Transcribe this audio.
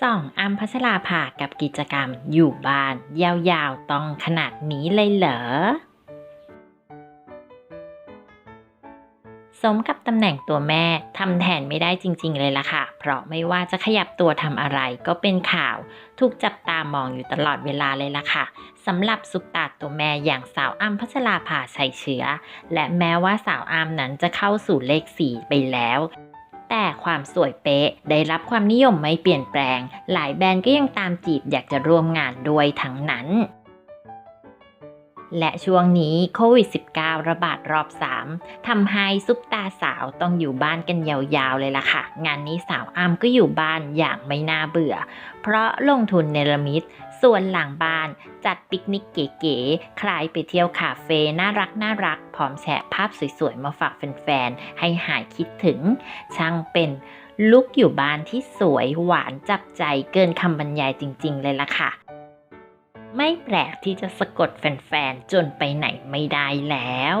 ส่องอัมพัชราภากับกิจกรรมอยู่บ้าน ยาวๆ ต้องขนาดนี้เลยเหรอ สมกับตำแหน่งตัวแม่ทำแทนไม่ได้จริง ๆ เลยล่ะค่ะ เพราะไม่ว่าจะขยับตัวทำอะไรก็เป็นข่าว ถูกจับตามองอยู่ตลอดเวลาเลยล่ะค่ะสำหรับซุปตาตัวแม่อย่างสาวอ้ำพัชราภาชัยเชื้อ และแม้ว่าสาวอ้ำนั้นจะเข้าสู่เลขสี่ไปแล้ว แต่ความสวยเป๊ะ ได้รับความนิยมไม่เปลี่ยนแปลง หลายแบรนด์ก็ยังตามจีบอยากจะร่วมงานด้วยทั้งนั้นและช่วงนี้โควิด -19 ระบาดรอบ 3ทำให้ซุปตาสาวต้องอยู่บ้านกันยาวๆเลยล่ะค่ะ งานนี้สาวอ้ำก็อยู่บ้านอย่างไม่น่าเบื่อ เพราะลงทุนเนรมิต ส่วนหลังบ้านจัดปิกนิกเก๋ๆ คลายไปเที่ยวคาเฟ่น่ารักน่ารัก พร้อมแชะภาพสวยๆ มาฝากแฟนๆ ให้หายคิดถึง ช่างเป็นลุกอยู่บ้านที่สวยหวานจับใจเกินคำบรรยายจริงๆ เลยล่ะค่ะ ไม่แปลกที่จะสะกดแฟนๆ จนไปไหนไม่ได้แล้ว